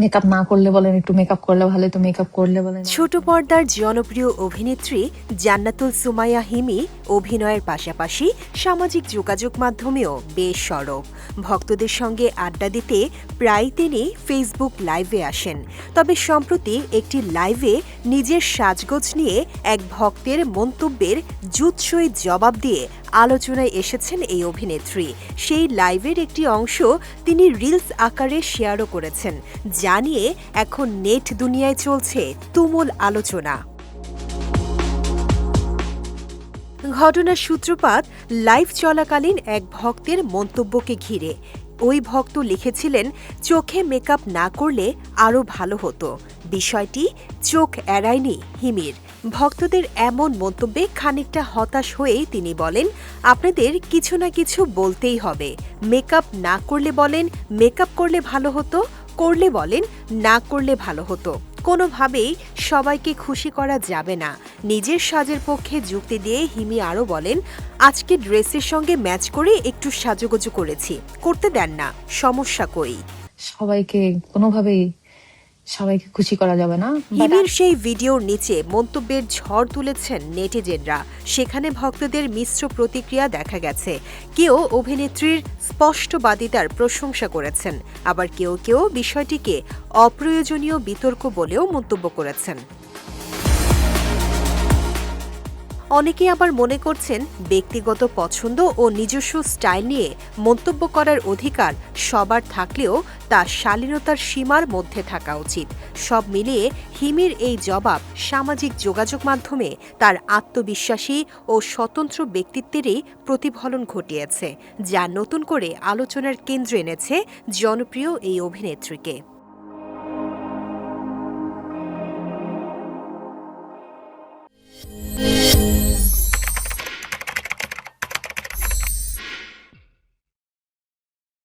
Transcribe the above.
Makeup না করলে বলেন, একটু মেকআপ করলে ভালো তো মেকআপ করলে বলেন। ছোট পর্দার জনপ্রিয় অভিনেত্রী জান্নাতুল সুমাইয়া হিমি অভিনয়ের পাশাপাশি সামাজিক যোগাযোগ মাধ্যমেও বেশ সরব। ভক্তদের সঙ্গে আড্ডা দিতে প্রায় তিনি ফেসবুক লাইভে আসেন। তবে সম্প্রতি একটি লাইভে নিজের সাজগোজ নিয়ে এক ভক্তের মন্তব্যের জুৎসই জবাব দিয়ে আলোচনায় এসেছেন এই অভিনেত্রী। সেই লাইভের একটি অংশ তিনি রিলস আকারে শেয়ারও করেছেন জানিয়ে এখন নেট দুনিয়ায় চলছে তুমুল আলোচনা। ঘটনার সূত্রপাত, লাইভ চলাকালীন এক ভক্তের মন্তব্যকে ঘিরে। ওই ভক্ত লিখেছিলেন, চোখে মেকআপ না করলে আরও ভালো হতো। বিষয়টি চোখ এড়ায়নি হিমির। ভক্তদের এমন মন্তব্যে খানিকটা হতাশ হয়েই তিনি বলেন, আপনাদের কিছু না কিছু বলতেই হবে। মেকআপ না করলে বলেন, মেকআপ করলে ভালো হতো, করলে বলেন, না করলে ভালো হতো। কোনোভাবেই সবাইকে খুশি করা যাবে না। নিজের সাজের পক্ষে যুক্তি দিয়ে হিমি আরও বলেন, আজকে ড্রেসের সঙ্গে ম্যাচ করে একটু সাজুগুজু করেছি। করতে দেন না, সমস্যা কই? সবাইকে কোনোভাবেই সবাইকে খুশি করা যাবে না ইমির সেই ভিডিওর নিচে মন্তব্যের ঝড় তুলেছেন নেটিজেনরা। সেখানে ভক্তদের মিশ্র প্রতিক্রিয়া দেখা গেছে। কেউ অভিনেত্রীর স্পষ্টবাদিতার প্রশংসা করেছেন। আবার কেউ কেউ বিষয়টিকে অপ্রয়োজনীয় বিতর্ক বলেও মন্তব্য করেছেন। অনেকে আবার মনে করছেন ব্যক্তিগত পছন্দ ও নিজস্ব স্টাইল নিয়ে মন্তব্য করার অধিকার সবার থাকলেও তা শালীনতার সীমার মধ্যে থাকা উচিত। সব মিলিয়ে হিমির এই জবাব সামাজিক যোগাযোগ মাধ্যমে তার আত্মবিশ্বাসী ও স্বতন্ত্র ব্যক্তিত্বেরই প্রতিফলন ঘটিয়েছে, যা নতুন করে আলোচনার কেন্দ্রে এনেছে জনপ্রিয় এই অভিনেত্রীকে।